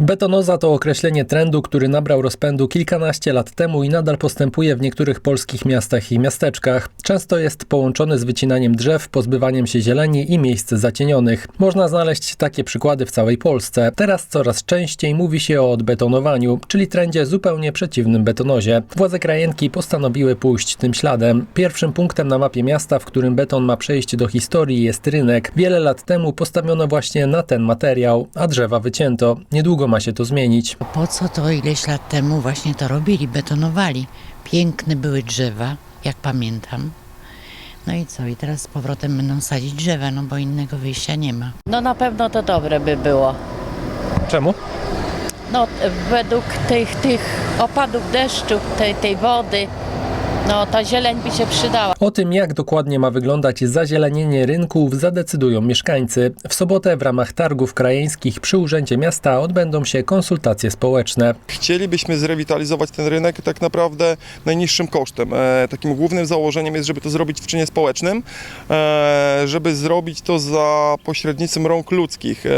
Betonoza to określenie trendu, który nabrał rozpędu kilkanaście lat temu i nadal postępuje w niektórych polskich miastach i miasteczkach. Często jest połączony z wycinaniem drzew, pozbywaniem się zieleni i miejsc zacienionych. Można znaleźć takie przykłady w całej Polsce. Teraz coraz częściej mówi się o odbetonowaniu, czyli trendzie zupełnie przeciwnym betonozie. Władze krajenki postanowiły pójść tym śladem. Pierwszym punktem na mapie miasta, w którym beton ma przejść do historii jest rynek. Wiele lat temu postawiono właśnie na ten materiał, a drzewa wycięto. Niedługo ma się to zmienić. Po co to ileś lat temu właśnie to robili, betonowali. Piękne były drzewa, jak pamiętam. No i co? I teraz z powrotem będą sadzić drzewa, no bo innego wyjścia nie ma. No na pewno to dobre by było. Czemu? No według tych, tych opadów deszczu, tej, tej wody, no ta zieleń by się przydała. O tym, jak dokładnie ma wyglądać zazielenienie rynków, zadecydują mieszkańcy. W sobotę w ramach targów krajeńskich przy Urzędzie Miasta odbędą się konsultacje społeczne. Chcielibyśmy zrewitalizować ten rynek tak naprawdę najniższym kosztem. E, takim głównym założeniem jest, żeby to zrobić w czynie społecznym, e, żeby zrobić to za pośrednictwem rąk ludzkich. E,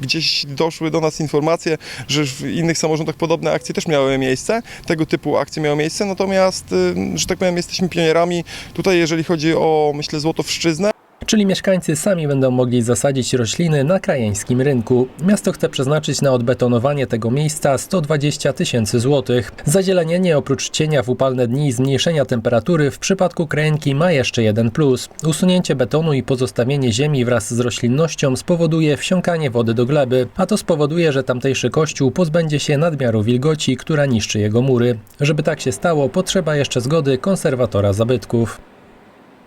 gdzieś doszły do nas informacje, że w innych samorządach podobne akcje też miały miejsce, tego typu akcje miały miejsce, natomiast, e, że tak powiem, jesteśmy pionierami tutaj, jeżeli chodzi o, myślę, Złotowszczyznę. Czyli mieszkańcy sami będą mogli zasadzić rośliny na krajeńskim rynku. Miasto chce przeznaczyć na odbetonowanie tego miejsca 120 tysięcy złotych. Zazielenienie oprócz cienia w upalne dni i zmniejszenia temperatury w przypadku krajenki ma jeszcze jeden plus. Usunięcie betonu i pozostawienie ziemi wraz z roślinnością spowoduje wsiąkanie wody do gleby, a to spowoduje, że tamtejszy kościół pozbędzie się nadmiaru wilgoci, która niszczy jego mury. Żeby tak się stało, potrzeba jeszcze zgody konserwatora zabytków.